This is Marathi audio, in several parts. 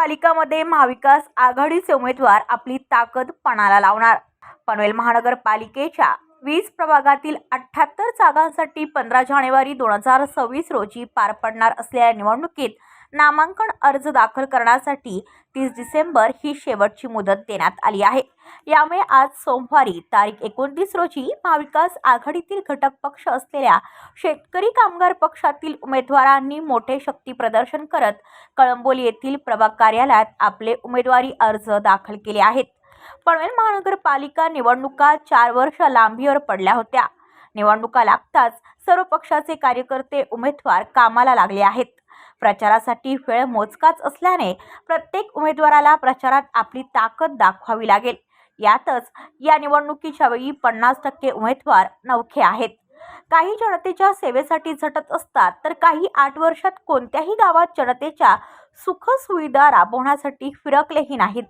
महानगरपालिकामध्ये महाविकास आघाडीचे उमेदवार आपली ताकद पणाला लावणार. पनवेल महानगरपालिकेच्या वीज प्रभागातील अठ्ठ्याहत्तर जागांसाठी पंधरा जानेवारी दोन हजार सव्वीस रोजी पार पडणार असलेल्या निवडणुकीत नामांकन अर्ज दाखल करण्यासाठी तीस डिसेंबर ही शेवटची मुदत देण्यात आली आहे. यामुळे आज सोमवारी तारीख एकोणतीस रोजी महाविकास आघाडीतील घटक पक्ष असलेल्या शेतकरी कामगार पक्षातील उमेदवारांनी मोठे शक्ती प्रदर्शन करत कळंबोली येथील प्रभाग कार्यालयात आपले उमेदवारी अर्ज दाखल केले आहेत. पनवेल महानगरपालिका निवडणुका चार वर्ष लांबीवर पडल्या होत्या. निवडणुका लागताच सर्व पक्षाचे कार्यकर्ते उमेदवार कामाला लागले आहेत. प्रचारासाठी वेळ मोजकाच असल्याने प्रत्येक उमेदवाराला प्रचारात आपली ताकद दाखवावी लागेल. यातच या निवडणुकीच्या वेळी पन्नास टक्के उमेदवार नवखे आहेत. काही जनतेच्या सेवेसाठी झटत असतात तर काही आठ वर्षात कोणत्याही गावात जनतेच्या सुखसुविधा राबवण्यासाठी फिरकलेही नाहीत.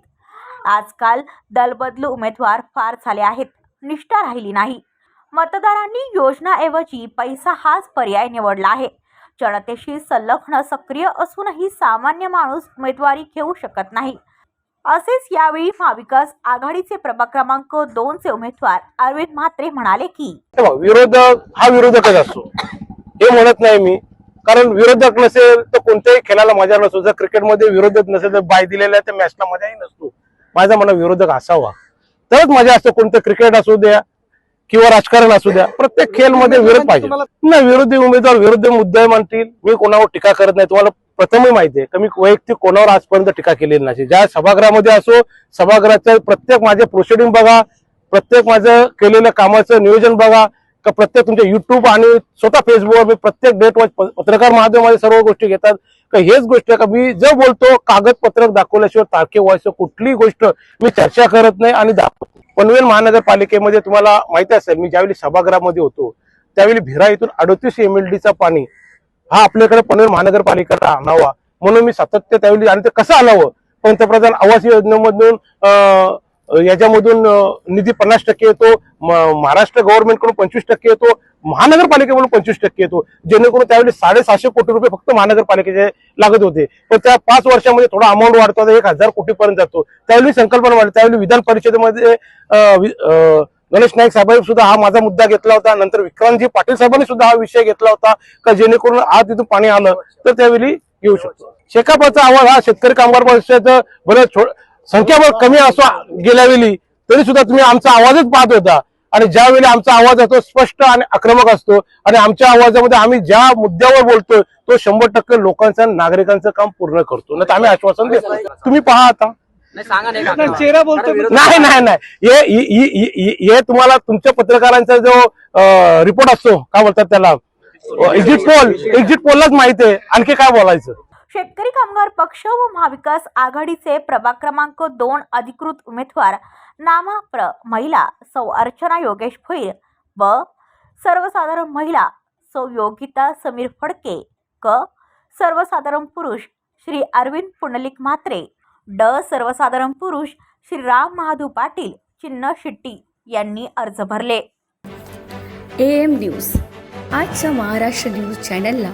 आजकाल दलबदलू उमेदवार फार झाले आहेत निष्ठा राहिली नाही. मतदारांनी योजनाऐवजी पैसा हाच पर्याय निवडला आहे. जनतेशी संलग्न सक्रिय असूनही सामान्य माणूस उमेदवारी घेऊ शकत नाही. असेच यावेळी महाविकास आघाडीचे प्रभाग क्रमांक दोनचे उमेदवार अरविंद म्हात्रे म्हणाले की विरोध विरोधक हा विरोधकच असतो. हे म्हणत नाही मी. कारण विरोधक नसेल तर कोणत्याही खेळाला मजा नसतो. जर क्रिकेटमध्ये विरोधक नसेल तर बाय दिलेल्या तर मॅचला मजाही नसतो. माझा म्हणा विरोधक असावा. तरच मजा असतो. कोणतं क्रिकेट असू द्या किंवा राजकारण असू द्या प्रत्येक खेळमध्ये विरोध पाहिजे. नाही विरोधी उमेदवार विरुद्ध मुद्दे म्हणतील मी कोणावर टीका करत नाही तुम्हाला प्रथमही माहिती आहे का मी वैयक्तिक कोणावर आजपर्यंत टीका केलेली नाही. ज्या सभागृहामध्ये असो सभागृहाचं प्रत्येक माझे प्रोसिडिंग बघा प्रत्येक माझं केलेलं कामाचं नियोजन बघा का प्रत्येक तुमच्या युट्यूब आणि स्वतः फेसबुकवर मी प्रत्येक डेट पत्रकार माध्यमामध्ये सर्व गोष्टी घेतात. का हेच गोष्ट आहे का मी जे बोलतो कागदपत्रक दाखवल्याशिवाय तारखे व्हायचं कुठलीही गोष्ट मी चर्चा करत नाही आणि दाखवतो पनवेल महानगरपालिकेमध्ये तुम्हाला माहिती असेल मी ज्यावेळी सभागृहामध्ये होतो त्यावेळी भिरा इथून अडतीस एम एल डीचा पाणी हा आपल्याकडे पनवेल महानगरपालिकेला आणावा. म्हणून मी सातत्य त्यावेळी आणि ते कसं आणावं? पंतप्रधान आवास योजनेमधून याच्यामधून निधी पन्नास टक्के येतो महाराष्ट्र गव्हर्नमेंटकडून पंचवीस टक्के येतो महानगरपालिकेकडून पंचवीस टक्के येतो. जेणेकरून त्यावेळी साडेसहाशे कोटी रुपये फक्त महानगरपालिकेचे लागत होते. पण त्या पाच वर्षामध्ये थोडा अमाऊंट वाढतो एक हजार कोटीपर्यंत जातो. त्यावेळी संकल्पना वाढली. त्यावेळी विधान परिषदेमध्ये गणेश नाईक साहेबांनी सुद्धा हा माझा मुद्दा घेतला होता. नंतर विक्रांतजी पाटील साहेबांनी सुद्धा हा विषय घेतला होता का जेणेकरून आज तिथून पाणी आलं तर त्यावेळी येऊ शकतो. शेकापाचा आवाज हा शेतकरी कामगार परिषद बरं संख्याबळ कमी असो गेल्या वेळी तरी सुद्धा तुम्ही आमचा आवाजच पाहत होता. आणि ज्यावेळी आमचा आवाज आहे तो स्पष्ट आणि आक्रमक असतो आणि आमच्या आवाजामध्ये आम्ही ज्या मुद्द्यावर बोलतोय तो शंभर टक्के लोकांचं नागरिकांचं काम पूर्ण करतो. नाही तर आम्ही आश्वासन देतो. तुम्ही पहा आता. नाही सांगा नाही काका. चेहरा बोलतो नाही नाही नाही. हे हे- हे- हे- हे तुम्हाला तुमच्या पत्रकारांचा जो रिपोर्ट असतो काय बोलतात त्याला? एक्झिट पोल एक्झिट पोललाच माहिती आहे. आणखी काय बोलायचं? शेतकरी कामगार पक्ष व महाविकास आघाडीचे प्रभाग क्रमांक दोन अधिकृत उमेदवार नामाप्र महिला सौ अर्चना योगेश भोईर व सर्वसाधारण महिला सौ योगिता समीर फडके क. सर्वसाधारण पुरुष श्री अरविंद पुंडलिक म्हात्रे ड. सर्वसाधारण पुरुष श्री राम महाधू पाटील चिन्ह शिट्टी यांनी अर्ज भरले. ए एम न्यूज आजच्या महाराष्ट्र न्यूज चॅनलला